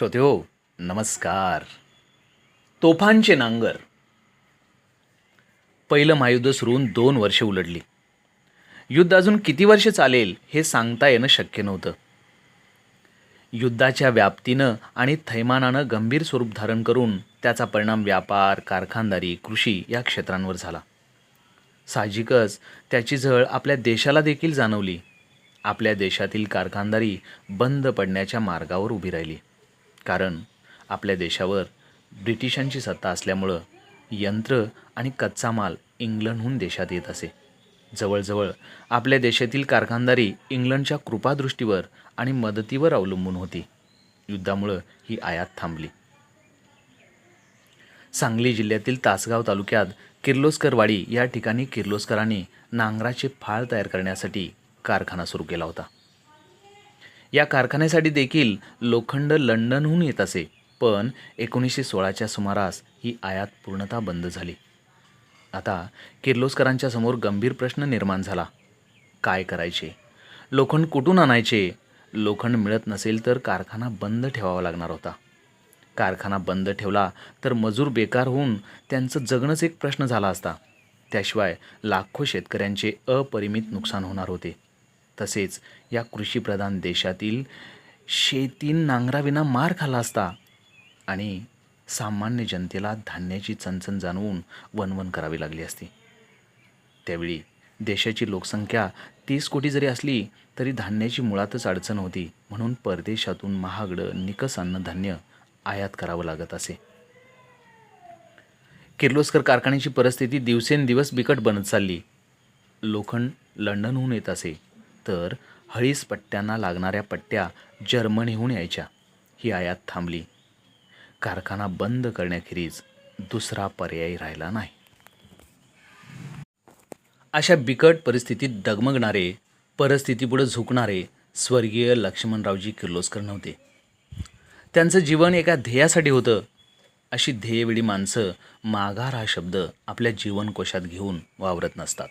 श्रोते हो नमस्कार. तोफांचे नांगर. पहिलं महायुद्ध सुरू होऊन दोन वर्षे उलटली. युद्ध अजून किती वर्ष चालेल हे सांगता येणं शक्य नव्हतं. युद्धाच्या व्याप्तीनं आणि थैमानानं गंभीर स्वरूप धारण करून त्याचा परिणाम व्यापार कारखानदारी कृषी या क्षेत्रांवर झाला. साहजिकच त्याची झळ आपल्या देशाला देखील जाणवली. आपल्या देशातील कारखानदारी बंद पडण्याच्या मार्गावर उभी राहिली. कारण आपल्या देशावर ब्रिटिशांची सत्ता असल्यामुळं यंत्र आणि कच्चा माल इंग्लंडहून देशात येत असे. जवळजवळ आपल्या देशातील कारखानदारी इंग्लंडच्या कृपादृष्टीवर आणि मदतीवर अवलंबून होती. युद्धामुळं ही आयात थांबली. सांगली जिल्ह्यातील तासगाव तालुक्यात किर्लोस्करवाडी या ठिकाणी किर्लोस्करांनी नांगराचे फाळ तयार करण्यासाठी कारखाना सुरू केला होता. या कारखान्यासाठी देखील लोखंड लंडनहून येत असे. पण एकोणीसशे सोळाच्या सुमारास ही आयात पूर्णतः बंद झाली. आता किर्लोस्करांच्या समोर गंभीर प्रश्न निर्माण झाला. काय करायचे? लोखंड कुठून आणायचे? लोखंड मिळत नसेल तर कारखाना बंद ठेवावा लागणार होता. कारखाना बंद ठेवला तर मजूर बेकार होऊन त्यांचं जगणंच एक प्रश्न झाला असता. त्याशिवाय लाखो शेतकऱ्यांचे अपरिमित नुकसान होणार होते. तसेच या कृषीप्रधान देशातील शेतीन नांगराविना मार खाला असता आणि सामान्य जनतेला धान्याची चणचण जाणवून वनवन करावी लागली असती. त्यावेळी देशाची लोकसंख्या तीस कोटी जरी असली तरी धान्याची मुळातच अडचण होती. म्हणून परदेशातून महागडं निकस अन्नधान्य आयात करावं लागत असे. किर्लोस्कर कारखान्याची परिस्थिती दिवसेंदिवस बिकट बनत चालली. लोखंड लंडनहून येत असे. तर हळीस पट्ट्यांना लागणाऱ्या पट्ट्या जर्मनीहून यायच्या. ही आयात थांबली. कारखाना बंद करण्याखेरीज दुसरा पर्याय राहिला नाही. अशा बिकट परिस्थितीत डगमगणारे परिस्थितीपुढे झुकणारे स्वर्गीय लक्ष्मणरावजी किर्लोस्कर नव्हते. त्यांचं जीवन एका ध्येयासाठी होतं. अशी ध्येयवेळी माणसं माघार हा शब्द आपल्या जीवनकोशात घेऊन वावरत नसतात.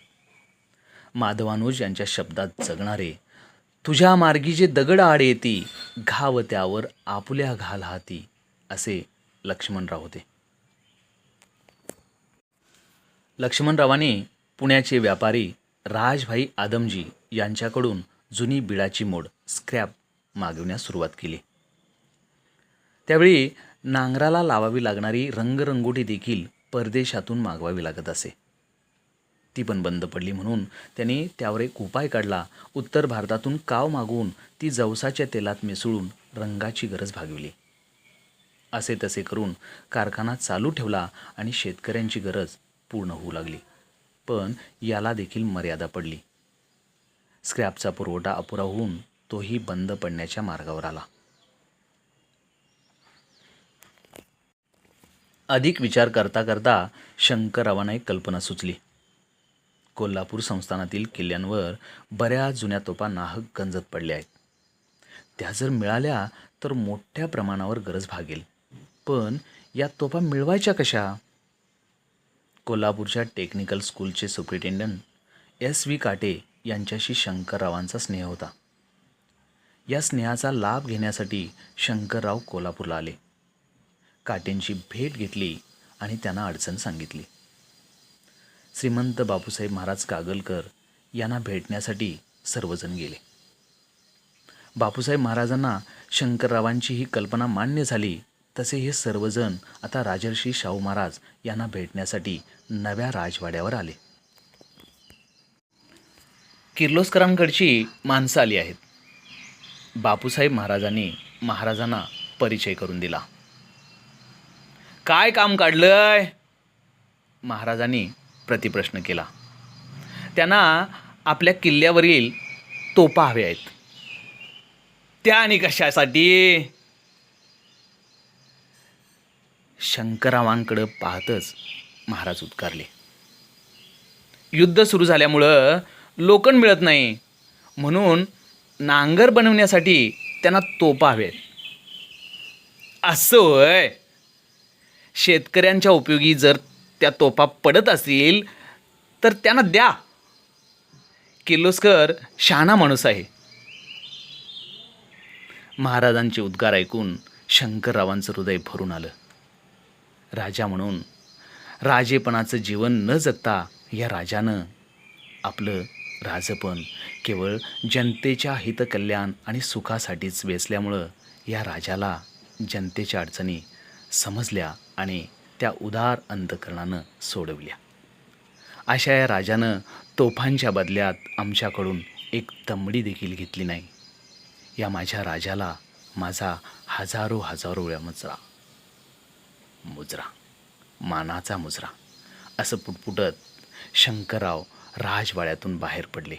माधवानुज यांच्या शब्दात जगणारे. तुझ्या मार्गी जे दगड आड येती घाव त्यावर आपुल्या घाल हाती असे लक्ष्मणराव होते. लक्ष्मणरावाने पुण्याचे व्यापारी राजभाई आदमजी यांच्याकडून जुनी बिळाची मोड स्क्रॅप मागवण्यास सुरुवात केली. त्यावेळी नांगराला लावावी लागणारी रंगरंगोटी देखील परदेशातून मागवावी लागत असे. ती पण बंद पडली म्हणून त्यांनी त्यावर एक उपाय काढला. उत्तर भारतातून काव मागवून ती जवसाच्या तेलात मिसळून रंगाची गरज भागविली. असे तसे करून कारखाना चालू ठेवला आणि शेतकऱ्यांची गरज पूर्ण होऊ लागली. पण याला देखील मर्यादा पडली. स्क्रॅपचा पुरवठा अपुरा होऊन तोही बंद पडण्याच्या मार्गावर आला. अधिक विचार करता करता शंकररावांना एक कल्पना सुचली. कोल्हापूर संस्थानातील किल्ल्यांवर बऱ्याच जुन्या तोफा नाहक गंजत पडल्या आहेत. त्या जर मिळाल्या तर मोठ्या प्रमाणावर गरज भागेल. पण या तोफा मिळवायच्या कशा? कोल्हापूरच्या टेक्निकल स्कूलचे सुप्रिटेंडंट एस व्ही काटे यांच्याशी शंकररावांचा स्नेह होता. या स्नेहाचा लाभ घेण्यासाठी शंकरराव कोल्हापूरला आले. काटेंची भेट घेतली आणि त्यांना अडचण सांगितली. श्रीमंत बापूसाहेब महाराज कागलकर यांना भेटण्यासाठी सर्वजण गेले. बापूसाहेब महाराजांना शंकररावांची ही कल्पना मान्य झाली तसे हे सर्वजण आता राजर्षी शाहू महाराज यांना भेटण्यासाठी नव्या राजवाड्यावर आले. किर्लोस्करांकडची माणसं आली आहेत. बापूसाहेब महाराजांनी महाराजांना परिचय करून दिला. काय काम काढलंय? महाराजांनी प्रतिप्रश्न केला. त्यांना आपल्या किल्ल्यावरील तोपा हव्या आहेत. त्या आणि कशासाठी? शंकररावांकडं पाहतच महाराज उद्गारले युद्ध सुरू झाल्यामुळं लोकण मिळत नाही. म्हणून नांगर बनवण्यासाठी त्यांना तोपा हव्यात असं होय. शेतकऱ्यांच्या उपयोगी जर त्या तोफा पडत असतील तर त्यांना द्या. किर्लोस्कर शहाणा माणूस आहे. महाराजांचे उद्गार ऐकून शंकररावांचं हृदय भरून आलं. राजा म्हणून राजेपणाचं जीवन न जगता या राजानं आपलं राजपण केवळ जनतेच्या हितकल्याण आणि सुखासाठीच वेचल्यामुळं या राजाला जनतेच्या अडचणी समजल्या आणि त्या उदार अंतकरणानं सोडवल्या. अशा या राजानं तोफांच्या बदल्यात आमच्याकडून एक तंबडी देखील घेतली नाही. या माझ्या राजाला माझा हजारो हजारो वेळा मुजरा. मुजरा. मानाचा मुजरा. असं पुटपुटत शंकरराव राजवाड्यातून बाहेर पडले.